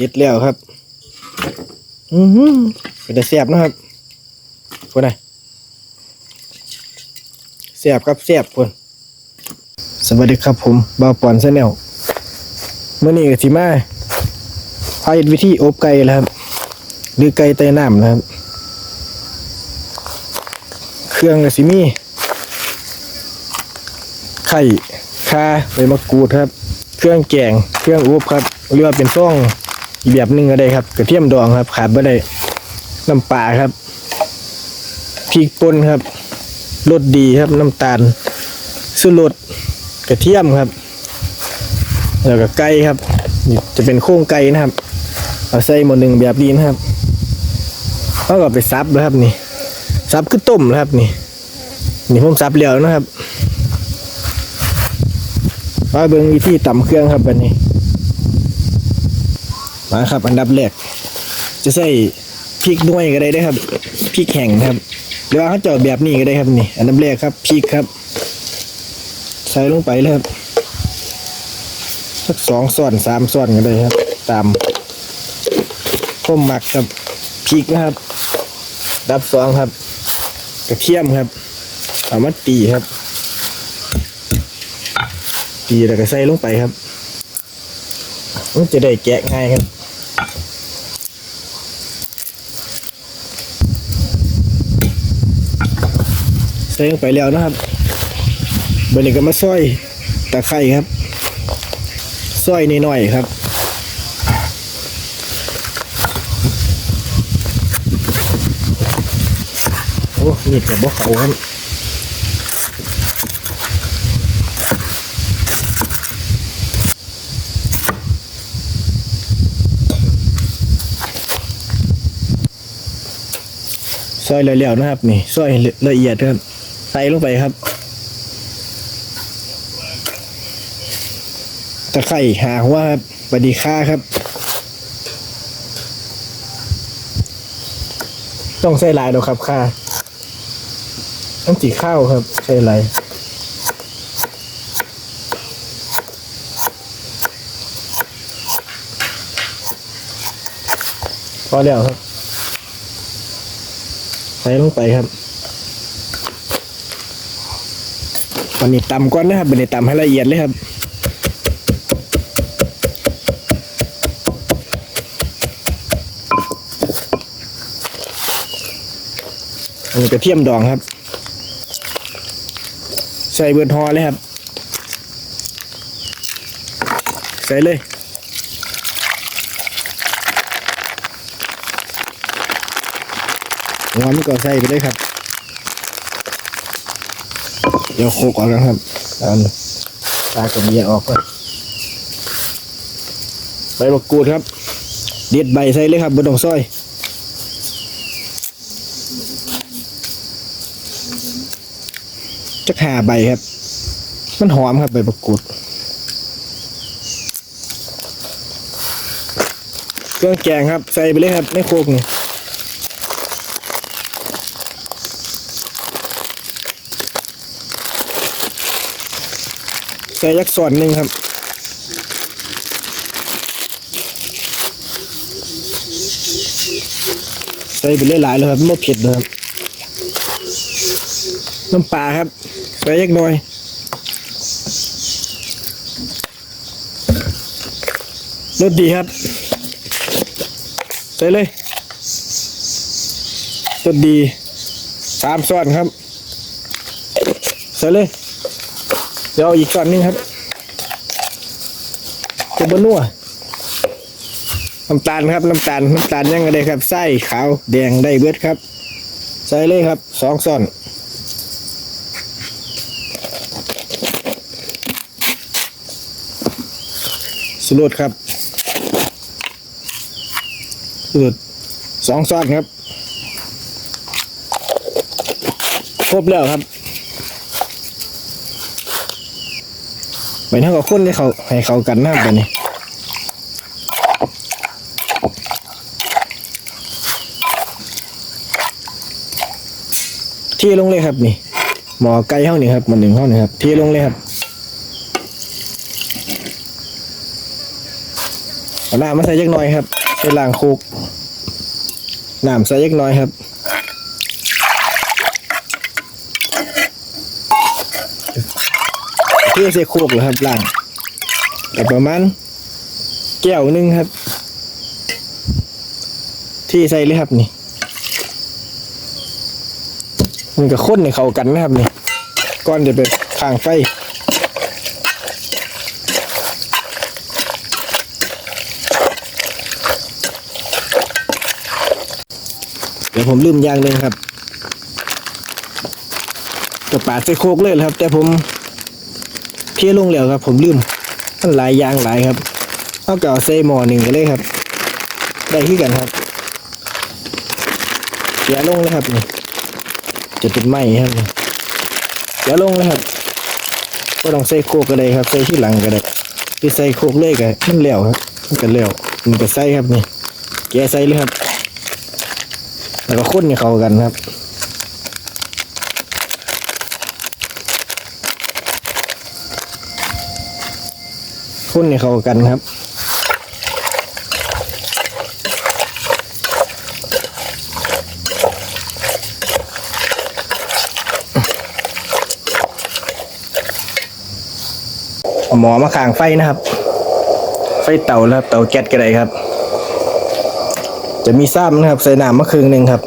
เสร็จแล้วครับ อือหือเป็นแต่แซ่บนะครับคนไหนแซ่บครับแซ่บคนสวัสดีครับผมบ่าวปอนแซนแนลเมื่อนี้ก็สิมาพาเฮ็ดวิธีอบไก่แล้วครับ หรือไก่ใต้น้ำนะครับ เครื่องก็สิมีไข่คาใบมะกรูดครับ เครื่องแกง เครื่องอุบครับหรือว่าเป็นซ่อง อีกแบบหนึงก็ได้ครับกระเทียมดองครับ ขาดไม่ได้น้ำปลาครับพริกป่นครับรสดีครับน้ำตาลสุรสกระเทียมครับ แล้วก็ไก่ครับจะเป็นโครงไก่นะครับ เอาใส่หมดหนึ่งแบบนี้นะครับแล้วก็ไปซับนะครับนี่ซับคือต้มนะครับนี่นี่ผมซับแล้วนะครับมาเบิ่งวิธีตำเครื่องครับบันนี้ มาครับ อันดับแรกจะใส่พริกด้วยก็ได้เด้อครับพริกแห้งนะครับหรือว่าเขาเจาะแบบนี้ก็ได้ครับนี่ อันดับแรกครับพริกครับ ใส่ลงไปเลยครับสักสองส่วนสามส่วนก็ได้ครับ ตามข้มหมักครับพริกนะครับ ดับสองครับ กระเทียมครับเอามาตีครับ ตีแล้วก็ใส่ลงไปครับมันจะได้แกะง่ายครับ ส่ลงไปแล้วนะครับบันนี้ก็มาซอยตะไคร้ครับซอยนิดหน่อยครับโอ้นี่กับบกเขาครับซอยเหลวๆนะครับนี่ซอยละเอียดครับ ใส่ลงไปครับตะไคร่หาหัวครับบดีค่าครับ ต้องใส่ลายดอกครับค่าต้องสีข้าวครับ ใส่ลายพอแล้วครับใส่ลงไปครับ วันนี้ตำก่อนนะครับวันนี้ตำให้ละเอียดเลยครับอันนี้กระเทียมดองครับ ใส่เบิร์ทอเลยครับ ใส่เลยหัวมันก็ใส่ไปเลยครับ เดี๋ยวโคกออกแล้วครับเอาตากับเบียร์ออกก่อนใบมะกรูดครับ เด็ดใบใส่เลยครับบนตองซอยจะหาใบครับ มันหอมครับใบมะกรูดเครื่องแกงครับ ใส่ไปเลยครับในโคกนี่ ใส่ยักษ์ส่วนหนึ่งครับใส่ไปเรื่อยหลายเลยครับไม่เผ็ดเลยครับน้ำปลาครับใส่ยักหน่อยรสดีครับ ใส่เลยรสดีสามส่วนครับ ใส่เลย ดี๋ยวอีกส่วนนึงครับจะบนัวน้ำตาลครับน้ำตาลน้ำตาลยังไงได้ครับไส้ขาวแดงได้เบิดครับ ใส่เลยครับสองส่วนสุรสครับสุรสสองส่วนครับครบแล้วครับ ไปเท่ากับคนให้เขาให้เขากันนะครับแบบนี้เที่ลงเลยครับนี่ หมอไก่ห้องนี่ครับมันหนึ่งห้องนี่ครับที่ลงเลยครับเอาน้ำมาใส่ยักน่อยครับใส่ล่างโคกน้ำใส่ยักน่อยครับ เพื่อใส่โคกเลยครับล่างแต่ประมาณแก้วนึงครับ ที่ใส่เลยครับนี่มันก็ข้นในเข้ากันนะครับนี่ก่อนจะไปข้างไฟเดี๋ยวผมลืมอย่างหนึ่งครับกระปาดใส่โคกเลยครับ แต่ผม เพี้ยลงแล้วครับ ผมลืมมันหลายยางหลายครับเอาเก่าใส่หม้อหนึ่งกันเลยครับ ได้ที่กันครับเสียลงเลยครับนี่จะเป็นไหมครับนี่เสียลงเลยครับก็ต้องใส่โคกก็ได้ครับ ใส่ที่หลังก็ได้ที่ใส่โคกเลยก็มันแล้วครับมันก็แล้วมันก็ใส่ครับนี่แกใส่เลยครับ แล้วก็ข้นให้เขากันครับ ข้นให้เข้ากันครับเอาหมอมาข้างไฟนะครับ ไฟเตานะครับ เตาแก๊สก็ได้ครับ จะมีซ้ำนะครับใส่น้ำมะครึ่งหนึ่งครับ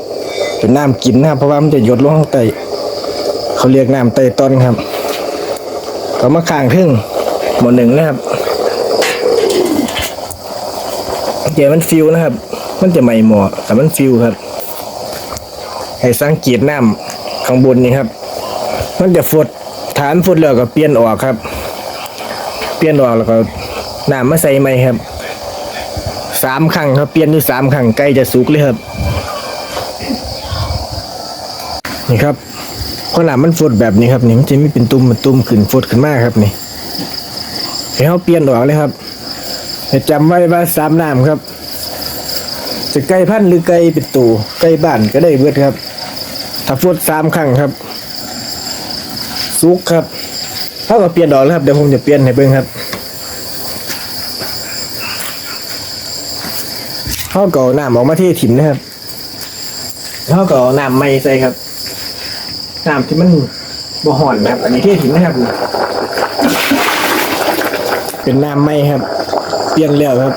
เป็นน้ำกินนะครับ เพราะว่ามันจะหยดลงข้างใต้เขาเรียกน้ำไตต้นครับก็มาข้างทึ่งหมดหนึ่งนะครับเดี๋ ยมันฟิวนะครับ มันจะไม่หมอแต่มันฟิวครับ ให้สังเกตน้ำข้างบนนี่ครับ มันจะฟดฐานฟดแล้วก็เปลี่ยนออกครับ เปลี่ยนออกแล้วก็น้ำมาใส่ใหม่ครับสามครั้งครับเปลี่ยนอยู่สามครั้งใกล้จะสุกเลยครับ นี่ครับพอหนามันฟดแบบนี้ครับนี่มันจะไม่เป็นตุ่มมันตุ่มขึ้นฟดขึ้นมากครับนี่ให้เขาเปลี่ยนออกเลยครับให้จำไว้ว่าสามน้ำครับ จะไก่พันธุ์หรือไก่เป็นตูไก่บ้านก็ได้เบิดครับถ้าฟดสามครั้งครับสุกครับเท่ากับเปลี่ยนออกแล้วครับเดี๋ยวผมจะเปลี่ยนให้เบิ่งครับเขาก็เอาน้ำออกมาที่ถิ่มนะครับเขาก็เอาน้ำไม่ใส่ครับน้ำที่มันบ่ห่อนนะครับ อันนี้ที่ถิ่มนะครับ เป็นน้ำไม่ครับ เปลี่ยนแล้วครับ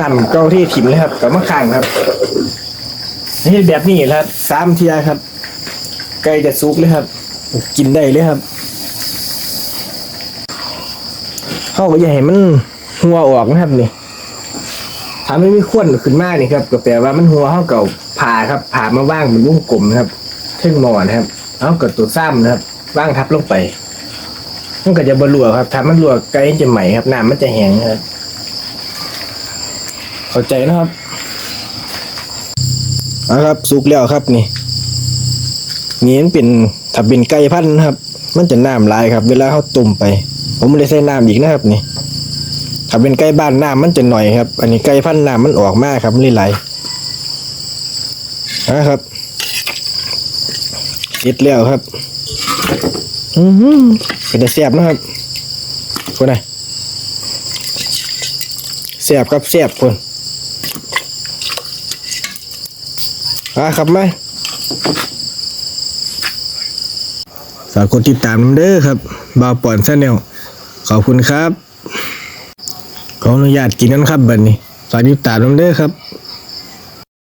น้ำเก้าที่ถิ่มเลยครับกับมะขางครับนี่แบบนี้ครับสามเทียครับไก่จะซุกเลยครับ กินได้เลยครับเขาก็อย่าให้มันหัวออกนะครับนี่ถ้าไม่มีขวนขึ้นมานี่ครับก็แปลว่ามันหัวเขาเก่าผ่าครับผ่ามาว่างเป็นวงกลมครับทึ่งหมอนครับเอาเกิดตัวซ้ำนะครับว่างทับลงไปมันก็จะบรัวครับถ้ามันรัวไกลจะใหม่ครับน้ำมันจะแห้งครับ เข้าใจนะครับเอาครับสุกแล้วครับนี่นี่มันเป็นถ้าเป็นไก่พันธุ์นะครับ มันจะน้ำลายครับ เวลาเขาตุ่มไป ผมไม่ได้ใส่น้ำอีกนะครับนี่ถ้าเป็นไก่บ้านน้ำมันจะหน่อยครับ อันนี้ไก่พันธุ์น้ำมันออกมากครับไมันไหลนะครับเสร็จแล้วครับ อือหือเป็นแต่แสบนะครับคนไหนแสบครับแสบคน อาครับไหมฝากกดติดตามน้ำเด้อครับบาวปอนชาแนลขอบคุณครับ ขออนุญาตกินกันครับบัดนี้ฝากติดตามน้ำเด้อครับ